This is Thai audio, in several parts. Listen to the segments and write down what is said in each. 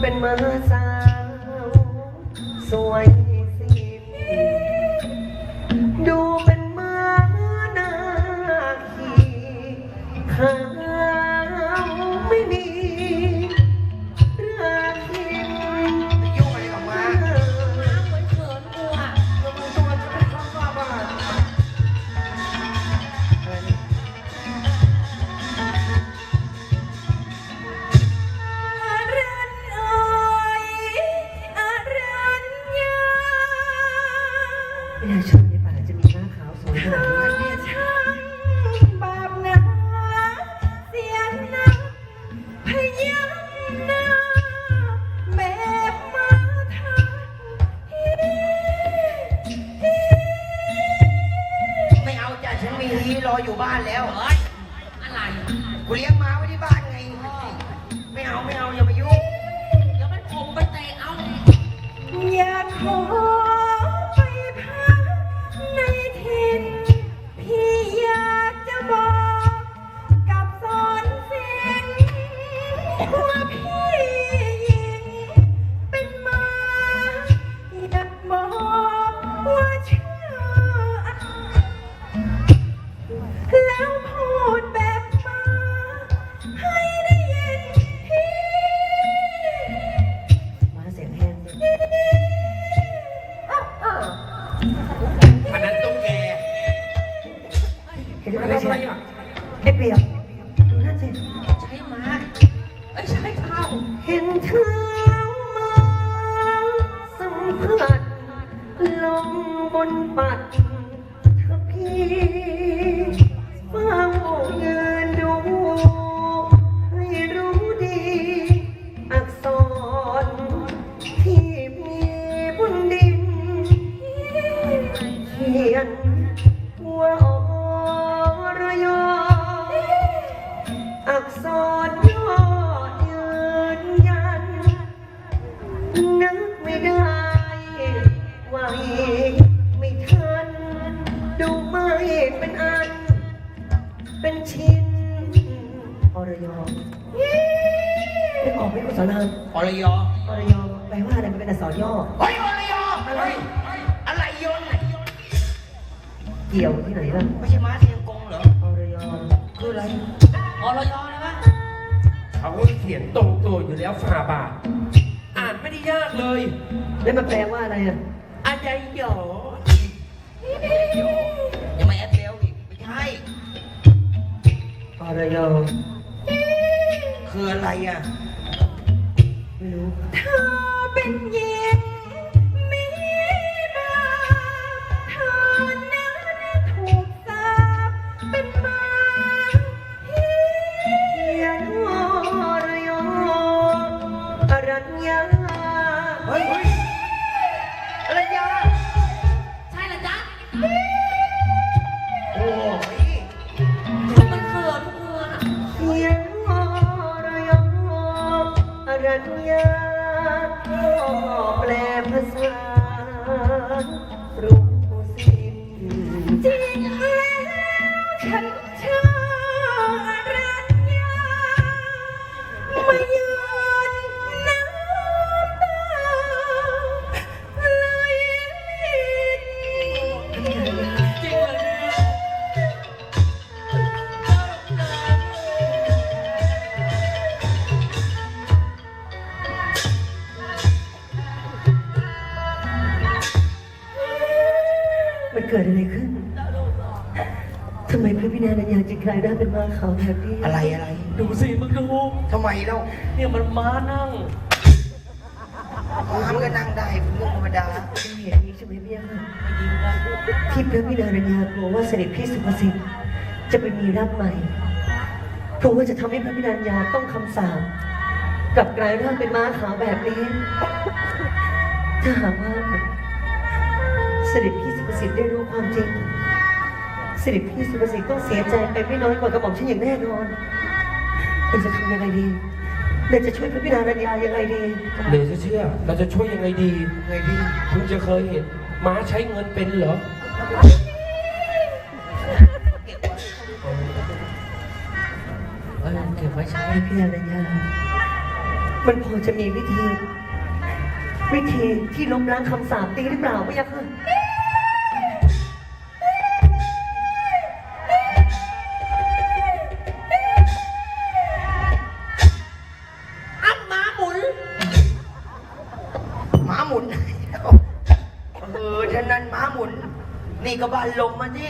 เป็นมืาสาวสวย ช่างบาปหนาเสียนักพยักหน้าแบบมาทักไม่เอาจ้ะฉันมีฮีรออยู่บ้านแล้วเฮ้ยอะไรกูเลี้ยงม้าไว้ที่บ้านไง ไม่เอาไม่เอาอย่ามายุ่งเดี๋ยวมันคงไปเตะเอาอยากขอ เห็นไหมอะไรไม่ใช่อะไอ้เปรียบดูนั่นสิใช้ม้าเอ้ยใช้เท้าเห็นเท้ามาสัมผัสลงบนปัดเธอพี่เฝ้ายืนดู ไม่ออกไม่กุศลามอรยออรยอแปลว่าอะไรมันเป็นอักษรย่อ เฮ้ยอรยออะไรอะไรยนต์เกี่ยวที่ไหนล่ะไม่ใช่ม้าเทียงกงเหรออรยอคืออะไรอรยอเลยวะเขาก็เขียนตรงตัวอยู่แล้วฝ่าบาท อ่านไม่ได้ยากเลยแล้วมันแปลว่าอะไรอะอาจารย์หยอยังไม่แอดเบลอีกไม่ใช่อรยอคืออะไรอะไม่รู้ เธอเป็นหญิง เกิดอะไรขึ้นทำไมพระพินารัญญาจึงกลายร่างเป็นม้าขาวแบบนี้อะไรอะไรดูสิมึงดูทำไมเล่าเนี่ยมันม้านั่งม้ามันก็นั่งได้เป็นเรื่องธรรมดาเป็นเหตุนี้ใช่ไหมพี่ยาที่พระพินารัญญากลัวว่าเสด็จพี่สุภสิทธิ์จะไปมีรักใหม่เพราะว่าจะทำให้พระพินารัญญาต้องคำสาปกลับกลายร่างเป็นม้าขาวแบบนี้ถ้าหากว่า เสด็จพี่สุภสิทธิ์ได้รู้ความจริง เสด็จพี่สุภสิทธิ์ต้องเสียใจไปไม่น้อยกว่ากระหม่อมฉันอย่างแน่นอนเราจะทำยังไงดีเราจะช่วยพระพินารัญญายังไงดีเหลือจะเชื่อ เราจะช่วยยังไงดีไงดีเพิ่งจะเคยเห็นม้าใช้เงินเป็นเหรอ เออเก็บไว้ใช้พระพินารัญญามันพอจะมีวิธี วิธีที่ล้มล้างคำสาปตีหรือเปล่าไม่ยักษ์อ้ กรบาลลมมาดิ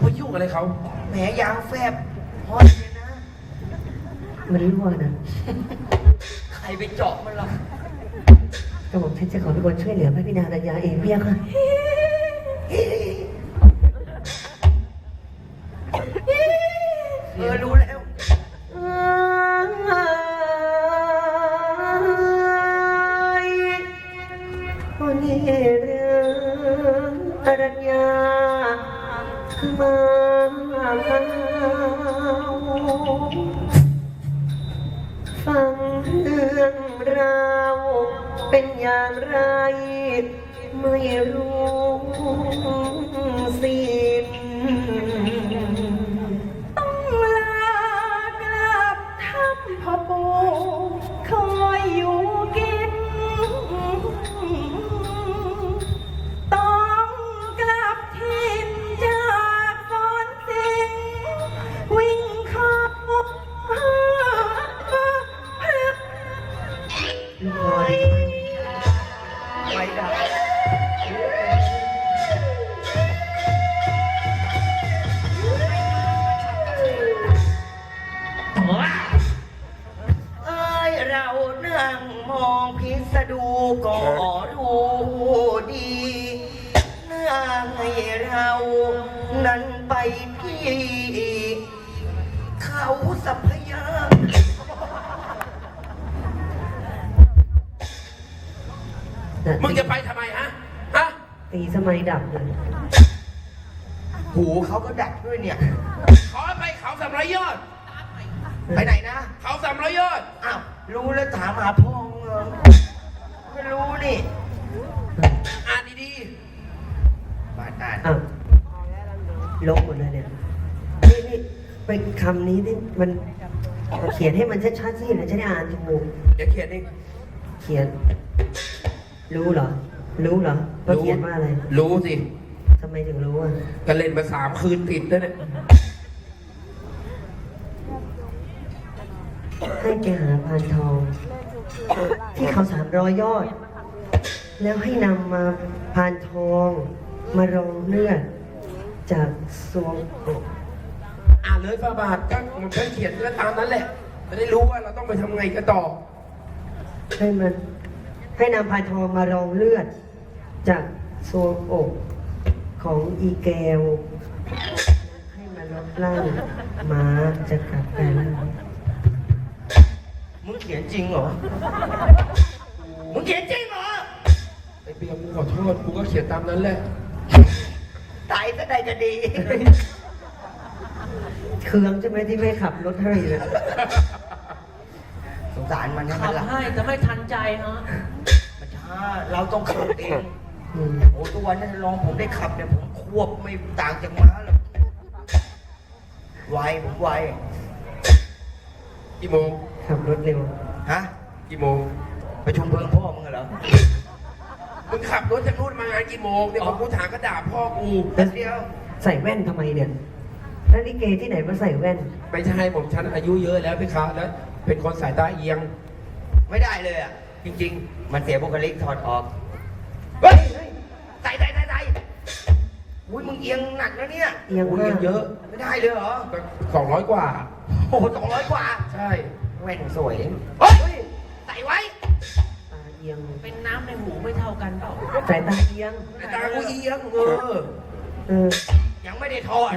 ไปยุ่งอะไรเขาแหมยางแฟบฮอตเลยนะ มันร่วนะใครไปเจาะมันล่ะกต่ผมฉันจะขอทุกคนช่วยเหลือพระพี่นารัญญาเองเพียงค่ะเออรู้แล้วคนนี้ ญญามาฟังเรื่องราวเป็นอย่างไร ไม่รู้ องพิสดูก็ดูดี เนื่องให้เรานั้นไปพี่ เขาสัพยามึงจะไปทำไมฮะ ฮะ ตีสมัยดับเลยหูเขาก็ดักด้วยเนี่ย ขอไปเขาสามร้อยยอด ไปไหนนะ เขาสามร้อยยอด อ้าว รู้แล้วถามหาพ่อมึงเหรอ ไม่รู้นี่ อ่านดีมาอ่านอ้าวลบหมดเลยเนี่ย นี่นี่ไปคำนี้นี่มันเขียนให้มันชัดๆสิแล้วจะได้อ่านถูกๆเดี๋ยวเขียนเองเขียน รู้เหรอ รู้เหรอว่าเขียนว่าอะไร รู้สิ ทำไมถึงรู้อะก็เล่นมาสามคืนติดแล้วเนี่ยให้ไปหาพานทอง ที่เขาสามร้อยยอด แล้วให้นำมาพานทองมารองเลือดจากสวงอกอ่านเลยฟาบาทก็มันก็เขียนก็ตามนั้นแหละจะได้รู้ว่าเราต้องไปทำไงกันต่อ ให้มันให้นำพานทองมารองเลือด จากสวงอกของอีแกว ให้มาลบล่างม้าจะกลับไปแล้วมึงเขียนจริงเหรอ มึงเขียนจริงเหรอ ไอ้เปียกูขอโทษกูก็เขียนตามนั้นแหละ ตายซะได้จะดี เคืองใช่ไหมที่ไม่ขับรถให้เลยสงสารมันใช่ไหมขับล่ะให้แต่ไม่ทันใจฮะมันช้าเราต้องขับเอง อืมโอ้ตัววันนั้นลองผมได้ขับเนี่ยผมควบไม่ต่างจากม้าหรอกไวผมไวกี่โมงขับรถเร็ว ฮะกี่โมงประชุมเพลิงพ่อมึงเหรอ มึงขับรถจากนู่นมางานกี่โมงเดี๋ยวพอกูถามก็ด่าพ่อกูแป๊บเดียวใส่แว่นทำไมเนี่ยแล้วลิเกที่ไหนมาใส่แว่น ไม่ใช่ผมฉันอายุเยอะแล้วพี่ค้าแล้ว เป็นคนสายตาเอียง ไม่ได้เลยอะ จริงมันเสียบุคลิกถอดออกๆเฮ้ยใส่ใส่ใส่ใส่อุ้ยมึงเอียงหนักนะเนี่ยเอียงกูมาเอียกงเยอะ ไม่ได้เลยเหรอสองร้อยกว่า โอ้โหสองร้อยกว่า ใช่ แว่นสวยเฮ้ยใส่ไว้ ตาเอียงเป็นน้ำในหูไม่เท่ากันเปล่าสายตาเอียงไอ้ตากูเอียงเออเออยังไม่ได้ถอด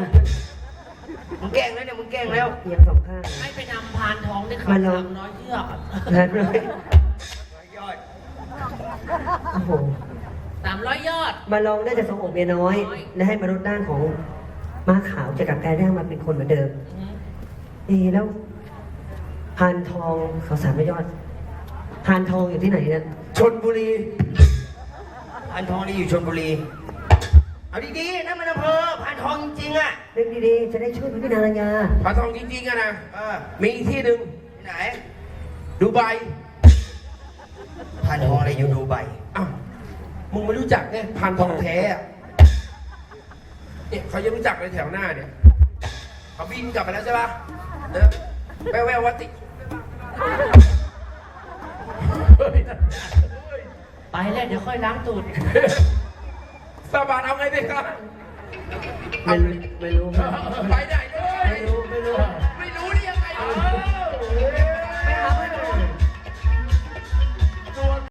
มึงแกล้งแล้วเนี่ยมึงแกล้งแล้ว เอียงสองข้าง ให้ไปนำพานทองได้ขับมาลอง สามน้อยเชือกนั่นเลยยอดโอ้โหสามร้อยยอด มาลองน่าจะทรงอกเมียน้อย และให้มนุษย์ด้านของม้าขาวจะกลับกลายร่างมาเป็นคนเหมือนเดิมเอะแล้ว พานทองเขาสามร้อยยอดพานทองอยู่ที่ไหนเนี่ยชนบุรีพันทองนี่อยู่ชลบุรี เอาดีๆนั่นมันอำเภอพันทองจริงๆอะเรื่องดีๆ จะได้ช่วยพระพินารัญญาพระทองจริงๆอะนะเออมีอีกที่หนึ่งที่ไหน ดูไบพันทองอะไรอยู่ดูไบอ้าวมึงไม่รู้จักไงพันทองแท้อะเนี่ยเขาจะรู้จักในแถวหน้าเนี่ยเขาบินกลับไปแล้วใช่ปะเนอะแววแววๆว่าติเฮ้ย ไปแล้วเดี๋ยวค่อยล้างตูดสาบานเอาไงดีครับ ไม่รู้ไม่รู้ ไปไหนเลย ไม่รู้ไม่รู้